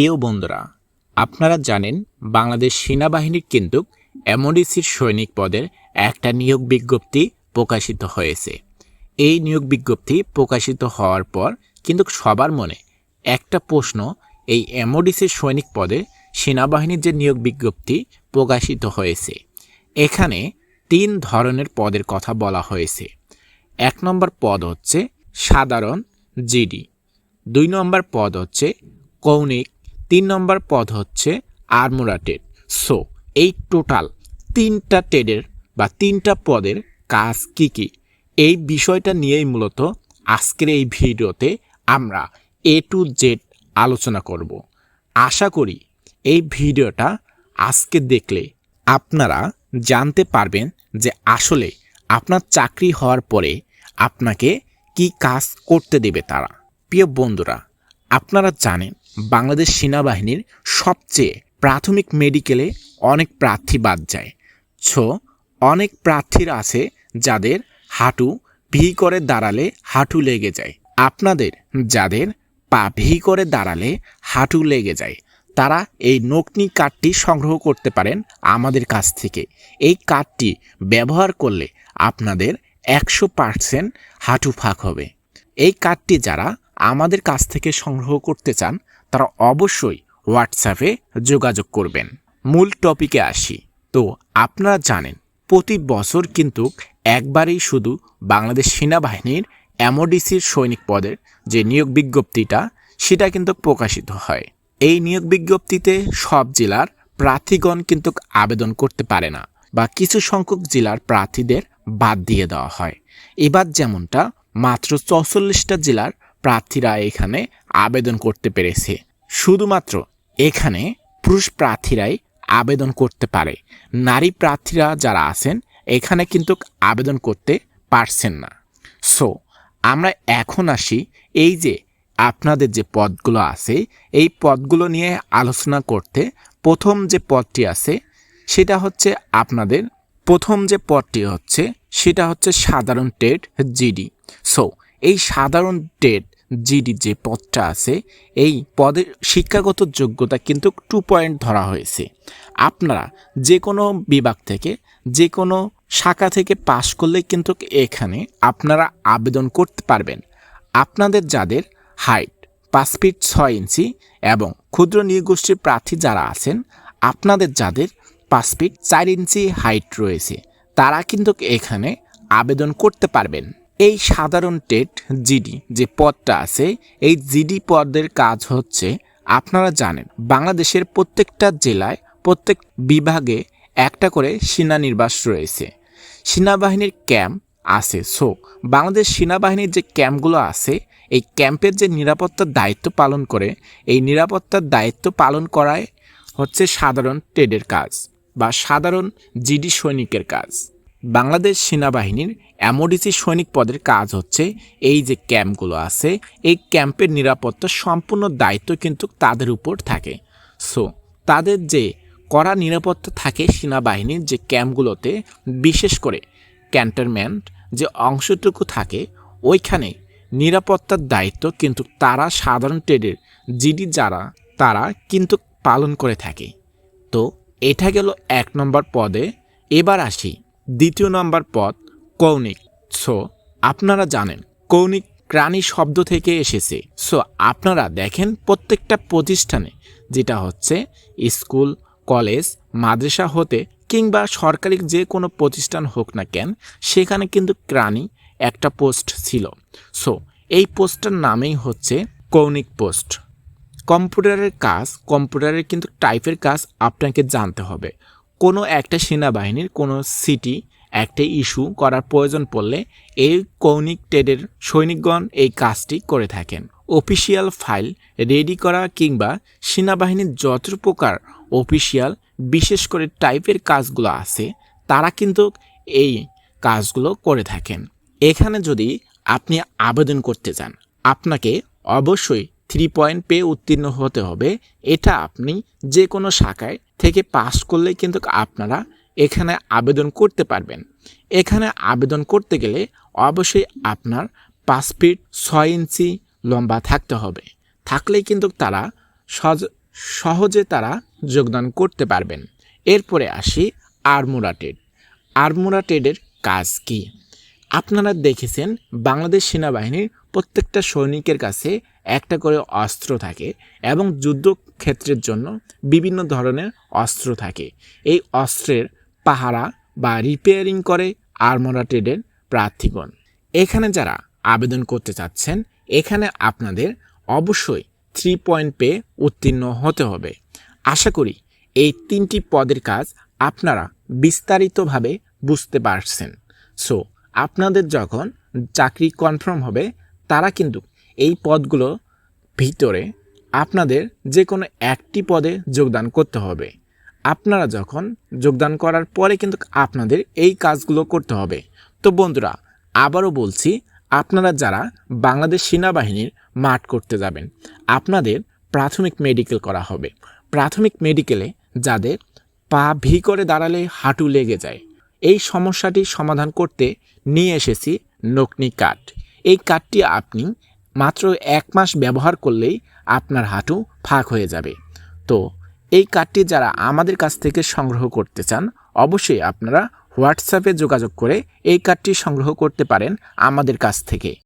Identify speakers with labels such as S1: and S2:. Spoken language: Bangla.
S1: প্রিয় বন্ধুরা, আপনারা জানেন বাংলাদেশ সেনাবাহিনীর কিন্তু এমডিসির সৈনিক পদের একটা নিয়োগ বিজ্ঞপ্তি প্রকাশিত হয়েছে। এই নিয়োগ বিজ্ঞপ্তি প্রকাশিত হওয়ার পর কিন্তু সবার মনে একটা প্রশ্ন, এই এমডিসির সৈনিক পদে সেনাবাহিনীর যে নিয়োগ বিজ্ঞপ্তি প্রকাশিত হয়েছে, এখানে তিন ধরনের পদের কথা বলা হয়েছে। এক নম্বর পদ হচ্ছে সাধারণ জিডি, দুই নম্বর পদ হচ্ছে কৌণিক তিন নম্বর পদ হচ্ছে আর্মোরা টেড সো এই টোটাল তিনটা টেডের বা তিনটা পদের কাজ কি কি? এই বিষয়টা নিয়েই মূলত আজকের এই ভিডিওতে আমরা এ টু জেড আলোচনা করব। আশা করি এই ভিডিওটা আজকে দেখলে আপনারা জানতে পারবেন যে আসলে আপনার চাকরি হওয়ার পরে আপনাকে কি কাজ করতে দেবে তারা। প্রিয় বন্ধুরা, আপনারা জানেন বাংলাদেশ সেনাবাহিনীর সবচেয়ে প্রাথমিক মেডিকেলে অনেক প্রার্থী বাদ যায়। ছো, অনেক প্রার্থীরা আছে যাদের হাঁটু ভি করে দাঁড়ালে হাঁটু লেগে যায়। আপনাদের যাদের পা ভি করে দাঁড়ালে হাঁটু লেগে যায়, তারা এই নকনি কার্ডটি সংগ্রহ করতে পারেন আমাদের কাছ থেকে। এই কার্ডটি ব্যবহার করলে আপনাদের একশো পার্সেন্ট হাঁটু ফাঁক হবে। এই কার্ডটি যারা আমাদের কাছ থেকে সংগ্রহ করতে চান তারা অবশ্যই হোয়াটসঅ্যাপে যোগাযোগ করবেন। মূল টপিকে আসি। তো, আপনারা জানেন, প্রতি বছর কিন্তু একবারেই শুধু বাংলাদেশ সেনাবাহিনীর এমওডিসির সৈনিক পদের যে নিয়োগ বিজ্ঞপ্তিটা, সেটা কিন্তু প্রকাশিত হয়। এই নিয়োগ বিজ্ঞপ্তিতে সব জেলার প্রার্থীগণ কিন্তু আবেদন করতে পারে না বা কিছু সংখ্যক জেলার প্রার্থীদের বাদ দিয়ে দেওয়া হয়। এবার যেমনটা, মাত্র চৌচল্লিশটা জেলার প্রার্থীরা এখানে আবেদন করতে পেরেছে। শুধুমাত্র এখানে পুরুষ প্রার্থীরাই আবেদন করতে পারে। নারী প্রার্থীরা যারা আছেন, এখানে কিন্তু আবেদন করতে পারছেন না। সো আমরা এখন আসি এই যে আপনাদের যে পদগুলো আছে, এই পদগুলো নিয়ে আলোচনা করতে প্রথম যে পদটি আছে, সেটা হচ্ছে আপনাদের প্রথম যে পদটি হচ্ছে, সেটা হচ্ছে সাধারণ টেট জিডি। সো এই সাধারণ টেট জিডি যে পদটা আছে, এই পদের শিক্ষাগত যোগ্যতা কিন্তু টু পয়েন্ট ধরা হয়েছে। আপনারা যে কোনো বিভাগ থেকে যে কোনো শাখা থেকে পাশ করলে কিন্তু এখানে আপনারা আবেদন করতে পারবেন। আপনাদের যাদের হাইট পাঁচ ফিট ছয় ইঞ্চি এবং ক্ষুদ্র নৃগোষ্ঠীর প্রার্থী যারা আছেন, আপনাদের যাদের পাঁচ ফিট চার ইঞ্চি হাইট রয়েছে, তারা কিন্তু এখানে আবেদন করতে পারবেন। এই সাধারণ টেট জিডি যে পদটা আছে, এই জিডি পদের কাজ হচ্ছে, আপনারা জানেন, বাংলাদেশের প্রত্যেকটা জেলায়, প্রত্যেক বিভাগে একটা করে সেনানির্বাস রয়েছে। সেনাবাহিনীর ক্যাম্প আছে। সো, বাংলাদেশ সেনাবাহিনীর যে ক্যাম্পগুলো আছে, এই ক্যাম্পের যে নিরাপত্তার দায়িত্ব পালন করে, এই নিরাপত্তার দায়িত্ব পালন করায় হচ্ছে সাধারণ টেডের কাজ বা সাধারণ জিডি সৈনিকের কাজ। বাংলাদেশ সেনাবাহিনীর এমওডিসি সৈনিক পদের কাজ হচ্ছে এই যে ক্যাম্পগুলো আছে, এই ক্যাম্পের নিরাপত্তা সম্পূর্ণ দায়িত্ব কিন্তু তাদের উপর থাকে। সো তাদের যে কড়া নিরাপত্তা থাকে সেনাবাহিনীর যে ক্যাম্পগুলোতে, বিশেষ করে ক্যান্টনমেন্ট যে অংশটুকু থাকে, ওইখানে নিরাপত্তার দায়িত্ব কিন্তু তারা সাধারণ ট্রেডের জিডি যারা, তারা কিন্তু পালন করে থাকে। তো, এটা গেল এক নম্বর পদে। এবার আসি দ্বিতীয় নম্বর পদ কৌণিক। সো আপনারা জানেন, কৌণিক প্রাণী শব্দ থেকে এসেছে। সো আপনারা দেখেন প্রত্যেকটা প্রতিষ্ঠানে, যেটা হচ্ছে স্কুল, কলেজ, মাদ্রাসা হতে কিংবা সরকারি যে কোনো প্রতিষ্ঠান হোক না কেন, সেখানে কিন্তু প্রাণী একটা পোস্ট ছিল। সো এই পোস্টটার নামেই হচ্ছে কৌণিক পোস্ট। কম্পিউটারের কাজ, কম্পিউটারের কিন্তু টাইপের কাজ আপনাকে জানতে হবে। কোনো একটা সেনাবাহিনীর, কোনো সিটি একটা ইস্যু করার প্রয়োজন পড়লে এই কৌণিক টেডের সৈনিকগণ এই কাজটি করে থাকেন। অফিসিয়াল ফাইল রেডি করা কিংবা সেনাবাহিনীর যত প্রকার অফিসিয়াল, বিশেষ করে টাইপের কাজগুলো আছে, তারা কিন্তু এই কাজগুলো করে থাকেন। এখানে যদি আপনি আবেদন করতে চান, আপনাকে অবশ্যই থ্রি পয়েন্ট পেয়ে উত্তীর্ণ হতে হবে। এটা আপনি যে কোনো শাখায় থেকে পাস করলে কিন্তু আপনারা এখানে আবেদন করতে পারবেন। এখানে আবেদন করতে গেলে অবশ্যই আপনার পাঁচ ফিট ছয় ইঞ্চি লম্বা থাকতে হবে। থাকলেই কিন্তু তারা সহজে তারা যোগদান করতে পারবেন। এরপরে আসি আর্মোরাটেড। আর্মোরাটেডের কাজ কি? আপনারা দেখেছেন বাংলাদেশ সেনাবাহিনীর প্রত্যেকটা সৈনিকের কাছে একটা করে অস্ত্র থাকে এবং যুদ্ধক্ষেত্রের জন্য বিভিন্ন ধরনের অস্ত্র থাকে। এই অস্ত্রের পাহারা বা রিপেয়ারিং করে আর্মোরাটেডের প্রার্থীগণ। এখানে যারা আবেদন করতে চাচ্ছেন, এখানে আপনাদের অবশ্যই থ্রি পয়েন্ট পেয়ে উত্তীর্ণ হতে হবে। আশা করি এই তিনটি পদের কাজ আপনারা বিস্তারিতভাবে বুঝতে পারছেন। সো আপনাদের যখন চাকরি কনফার্ম হবে, তারা কিন্তু এই পদগুলো ভিতরে আপনাদের যে কোনো একটি পদে যোগদান করতে হবে। আপনারা যখন যোগদান করার পরে কিন্তু আপনাদের এই কাজগুলো করতে হবে। তো বন্ধুরা, আবারও বলছি, আপনারা যারা বাংলাদেশ সেনাবাহিনীর মাঠ করতে যাবেন, আপনাদের প্রাথমিক মেডিকেল করা হবে। প্রাথমিক মেডিকেলে যাদের পা ভি করে দাঁড়ালে হাঁটু লেগে যায়, এই সমস্যাটি সমাধান করতে নিয়ে এসেছি নকনি কাঠ এই কাঠটি আপনি মাত্র এক মাস ব্যবহার করলেই আপনার হাঁটু ফাঁক হয়ে যাবে। তো, এই কার্ডটি যারা আমাদের কাছ থেকে সংগ্রহ করতে চান, অবশ্যই আপনারা হোয়াটসঅ্যাপে যোগাযোগ করে এই কার্ডটি সংগ্রহ করতে পারেন আমাদের কাছ থেকে।